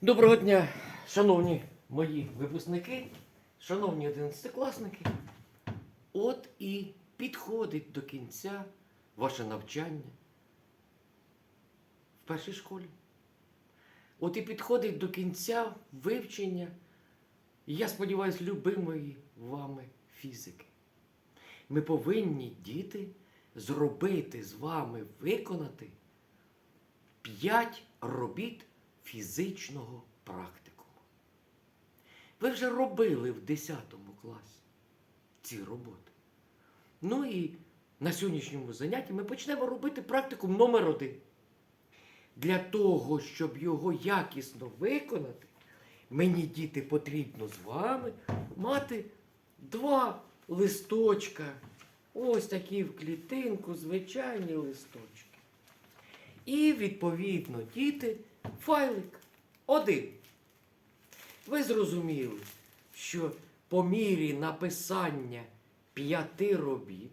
Доброго дня, шановні мої випускники, шановні одинадцятикласники. От і підходить до кінця ваше навчання в першій школі. От і підходить до кінця вивчення, я сподіваюся, любимої вами фізики. Ми повинні, діти, зробити з вами, виконати п'ять робіт фізичного практикуму. Ви вже робили в 10 класі ці роботи. Ну і на сьогоднішньому занятті ми почнемо робити практикум номер один. Для того, щоб його якісно виконати, мені, діти, потрібно з вами мати два листочка. Ось такі в клітинку, звичайні листочки. І, відповідно, діти, файлик один. Ви зрозуміли, що по мірі написання п'яти робіт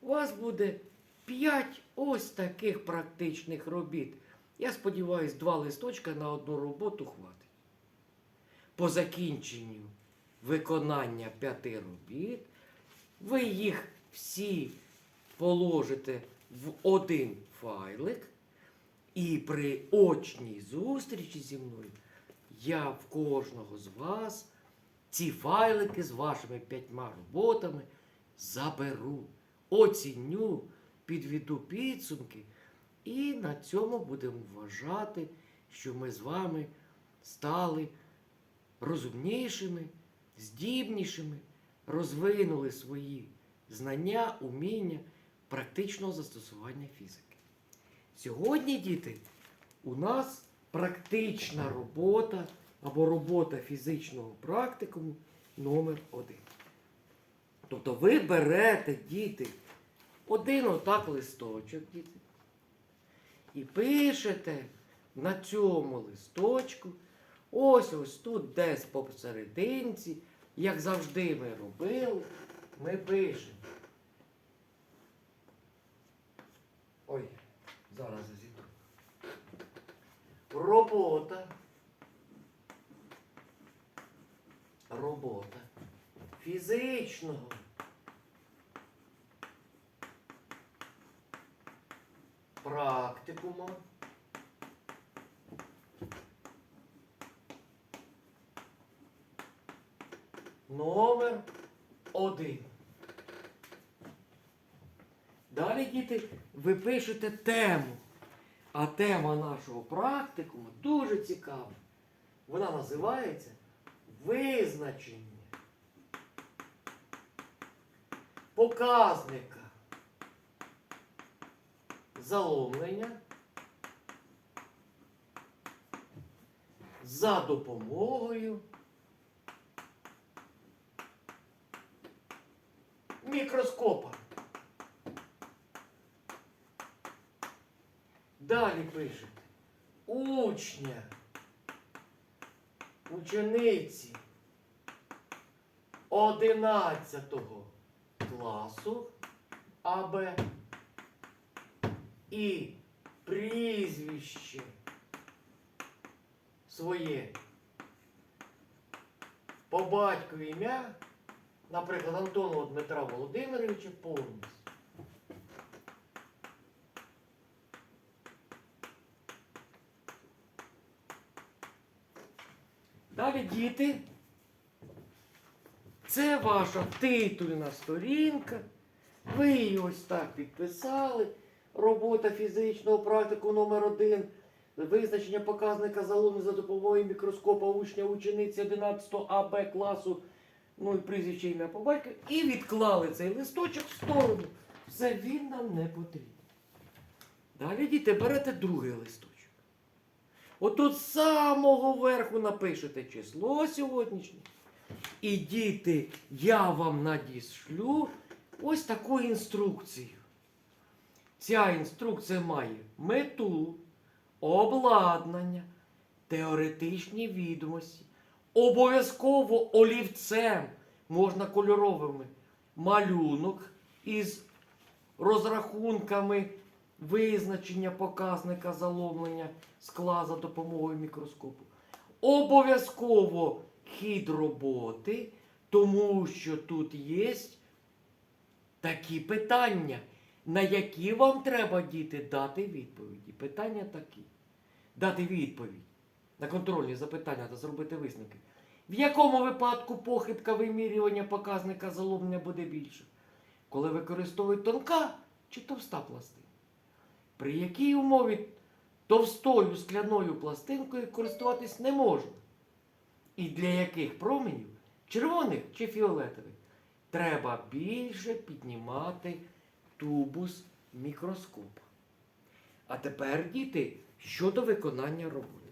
у вас буде п'ять ось таких практичних робіт. Я сподіваюся, два листочка на одну роботу хватить. По закінченню виконання п'яти робіт, ви їх всі положите в один файлик. І при очній зустрічі зі мною я в кожного з вас ці файлики з вашими п'ятьма роботами заберу, оціню, підведу підсумки. І на цьому будемо вважати, що ми з вами стали розумнішими, здібнішими, розвинули свої знання, уміння практичного застосування фізики. Сьогодні, діти, у нас практична робота або робота фізичного практикуму номер один. Тобто ви берете, діти, один отак листочок, діти, і пишете на цьому листочку, ось ось тут десь посерединці, як завжди ми робили, ми пишемо. Ой, зараз зійду. Робота. Робота фізичного. Практикума. Номер один. Далі, діти, ви пишете тему. А тема нашого практикуму дуже цікава. Вона називається визначення показника заломлення за допомогою мікроскопа. Далі пишете учня, учениці 11 класу АБ і прізвище своє. По батькові ім'я, наприклад, Антонова Дмитра Володимировича повністю. Далі діти. Це ваша титульна сторінка. Ви її ось так підписали. Робота фізичного практику номер 1 Визначення показника залому за допомогою мікроскопа учня учениці 11 АБ класу, ну і прізвище ім'я по батькові. І відклали цей листочок в сторону. Все він нам не потрібен. Далі діти берете другий листочок. Отут з самого верху напишете число сьогоднішнє. І діти, я вам надішлю ось таку інструкцію. Ця інструкція має мету, обладнання, теоретичні відомості. Обов'язково олівцем, можна кольоровими, малюнок із розрахунками визначення показника заломлення скла за допомогою мікроскопу. обов'язково хід роботи, тому що тут є такі питання, на які вам треба, діти, дати відповіді. Питання такі. Дати відповідь на контрольні запитання та зробити висновки. В якому випадку похибка вимірювання показника заломлення буде більше? Коли використовують тонка чи товста пластина? При якій умові товстою скляною пластинкою користуватись не можна? І для яких променів, червоних чи фіолетових, треба більше піднімати тубус мікроскопа. А тепер, діти, щодо виконання роботи.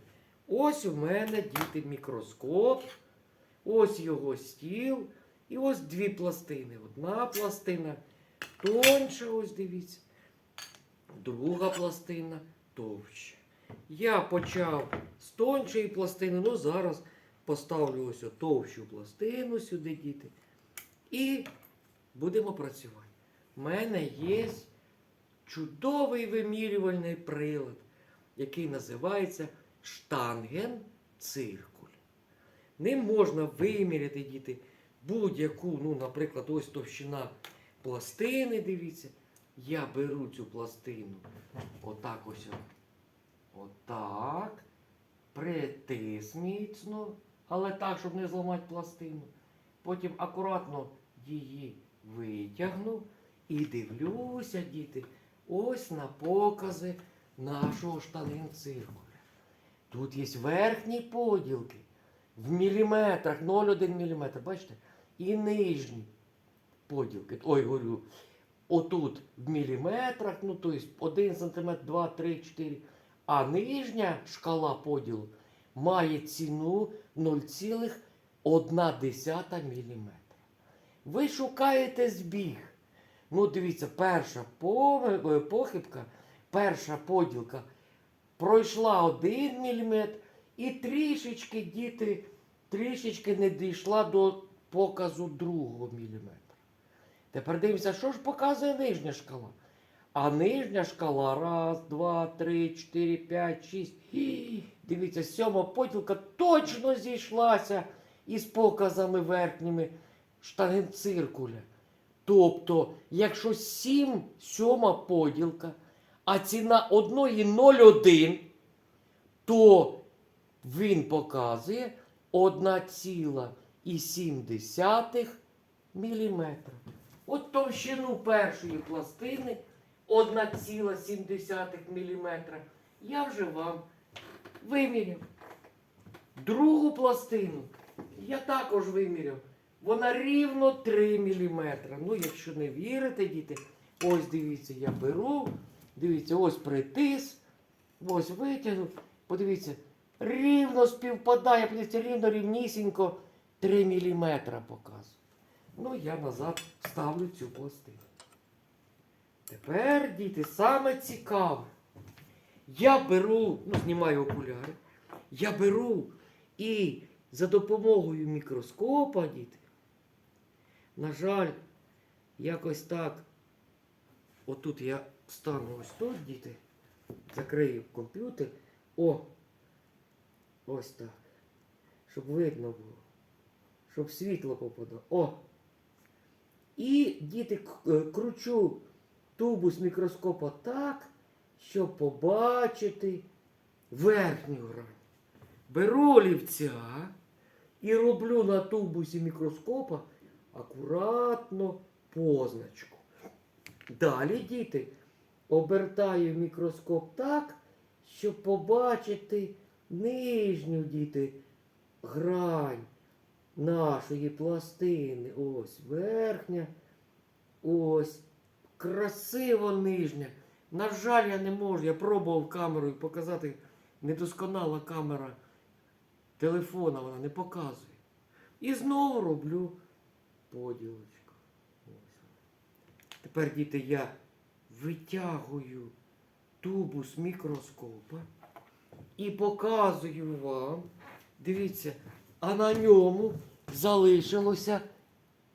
Ось у мене, діти, мікроскоп, ось його стіл, і ось дві пластини. Одна пластина тонша, ось дивіться, друга пластина товща. Я почав з тоншої пластини, ну зараз поставлю ось товщу пластину сюди, діти. І будемо працювати. У мене є чудовий вимірювальний прилад, який називається штанген-циркуль. Ним можна виміряти, діти, будь-яку, ну, наприклад, ось товщина пластини, дивіться. Я беру цю пластину отак ось. Отак. Притис міцно, але так, щоб не зламати пластину. Потім акуратно її витягну і дивлюся, діти, ось на покази нашого штангенциркуля. Тут є верхні поділки в міліметрах, 0,1 міліметр, бачите? І нижні поділки. Ой, говорю, отут в міліметрах, ну тобто 1 см, 2, 3, 4. А нижня шкала поділу має ціну 0,1 мм. Ви шукаєте збіг. Ну, дивіться, перша е, похибка, перша поділка пройшла 1 мм і трішечки, діти, трішечки не дійшла до показу другого міліметра. Тепер дивимося, що ж показує нижня шкала. А нижня шкала раз, два, три, чотири, п'ять, шість. І, Дивіться, сьома поділка точно зійшлася із показами верхніми штангенциркуля. Тобто, якщо 7 сьома поділка, а ціна 1,01, то він показує 1,7 мм. От товщину першої пластини 1,7 мм. Я вже вам виміряв. Другу пластину я також виміряв. Вона рівно 3 мм. Ну, якщо не вірите, діти, ось дивіться, я беру. Дивіться, ось притис. Ось витягнув. Подивіться, рівно співпадає, подивіться, рівно рівнісінько 3 мм показує. Ну, я назад ставлю цю пластину. Тепер, діти, саме цікаве. Я беру, ну, знімаю окуляри, я беру і за допомогою мікроскопа, діти, на жаль, якось так, отут я стану ось тут, діти, закрию комп'ютер. О! Ось так. Щоб видно було. Щоб світло попадало. О! І діти е, кручу тубус мікроскопа так, щоб побачити верхню грань. Беру олівця і роблю на тубусі мікроскопа акуратно позначку. Далі, діти, обертаю мікроскоп так, щоб побачити нижню діти грань нашої пластини. Ось верхня, ось красиво нижня. На жаль, я не можу. Я пробував камерою показати недосконала камера телефона, вона не показує. І знову роблю поділочку. Тепер, діти, я витягую тубус мікроскопа і показую вам. Дивіться, а на ньому залишилося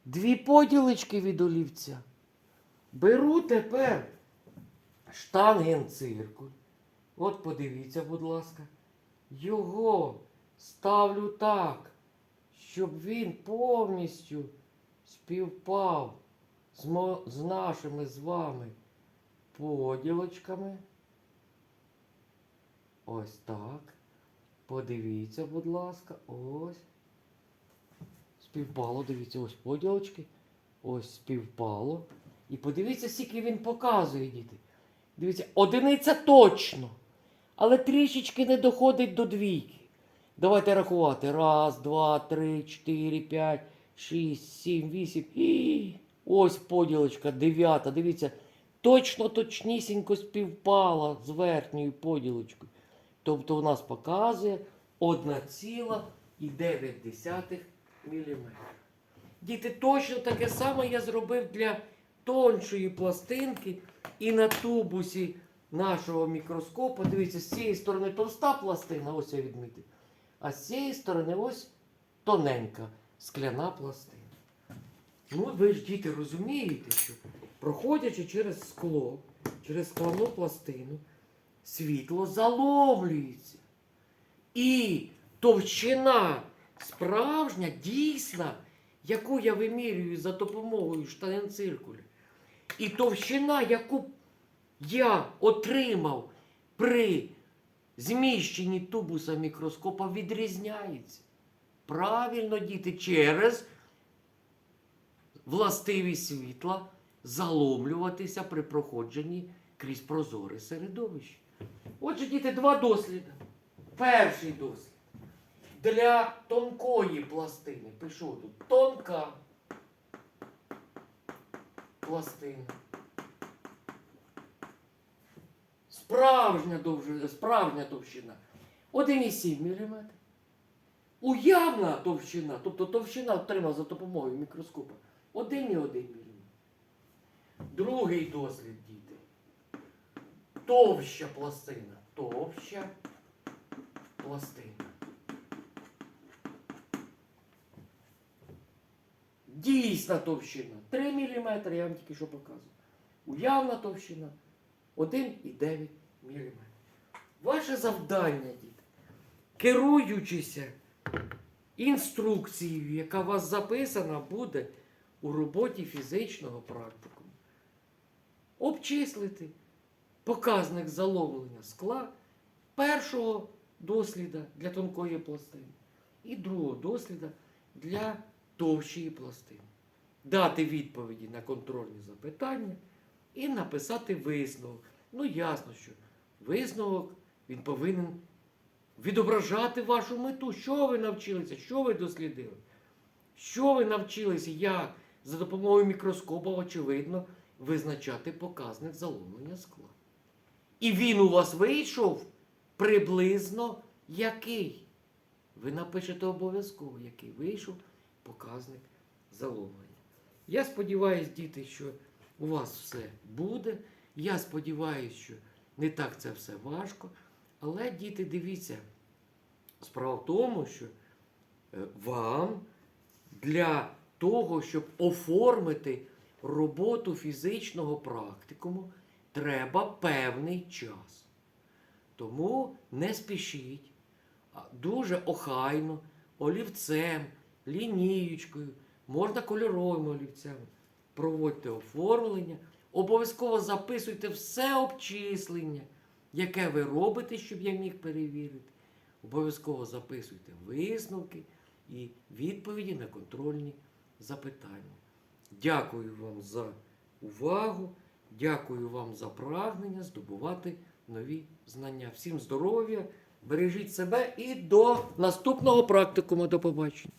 дві поділочки від олівця. Беру тепер штангенциркуль. От подивіться, будь ласка, його ставлю так, щоб він повністю співпав з, з нашими з вами поділочками. Ось так. Подивіться, будь ласка, ось. Співпало, дивіться, ось поділочки. Ось співпало. І подивіться, скільки він показує, діти. Дивіться, одиниця точно. Але трішечки не доходить до двійки. Давайте рахувати. Раз, два, три, чотири, п'ять, шість, сім, вісім. І ось поділочка, дев'ята. Дивіться, точно точнісінько співпала з верхньою поділочкою. Тобто у нас показує 1,9 мм. Діти, точно таке саме я зробив для тоншої пластинки і на тубусі нашого мікроскопа. Дивіться, з цієї сторони товста пластина, ось я відмітив. А з цієї сторони ось тоненька скляна пластина. Ну, ви ж діти розумієте, що проходячи через скло, через скляну пластину, світло заломлюється. І товщина справжня, дійсна, яку я вимірюю за допомогою штанциркуля, і товщина, яку я отримав при зміщенні тубуса мікроскопа, відрізняється. Правильно, діти, через властивість світла заломлюватися при проходженні крізь прозоре середовище. Отже, діти, два досліди. Перший дослід. Для тонкої пластини. Пишу тут тонка пластина. Справжня, довжина, справжня товщина 1,7 мм. Уявна товщина, тобто товщина отримана за допомогою мікроскопа 1,1 мм. Другий дослід, діти. Товща пластина. Товща пластина. Дійсна товщина 3 мм, я вам тільки що показував. Уявна товщина 1,9 мм. Ваше завдання, діти, керуючися інструкцією, яка у вас записана буде у роботі фізичного практикуму, обчислити показник заломлення скла першого досліда для тонкої пластини і другого досліда для товщої пластини. Дати відповіді на контрольні запитання і написати висновок. Ну, ясно, що висновок він повинен відображати вашу мету. Що ви навчилися, що ви дослідили? Що ви навчилися, як за допомогою мікроскопа, очевидно, визначати показник заломлення скла. І він у вас вийшов приблизно який? Ви напишете обов'язково, який вийшов показник заломлення. Я сподіваюся, діти, що у вас все буде. Я сподіваюся, що не так це все важко. Але, діти, дивіться, справа в тому, що е, вам для того, щоб оформити роботу фізичного практикуму, треба певний час. Тому не спішіть, дуже охайно, олівцем, лінієчкою, можна кольоровими олівцями. Проводьте оформлення, обов'язково записуйте все обчислення, яке ви робите, щоб я міг перевірити. Обов'язково записуйте висновки і відповіді на контрольні запитання. Дякую вам за увагу, дякую вам за прагнення здобувати нові знання. Всім здоров'я, бережіть себе і до наступного практикуму. До побачення.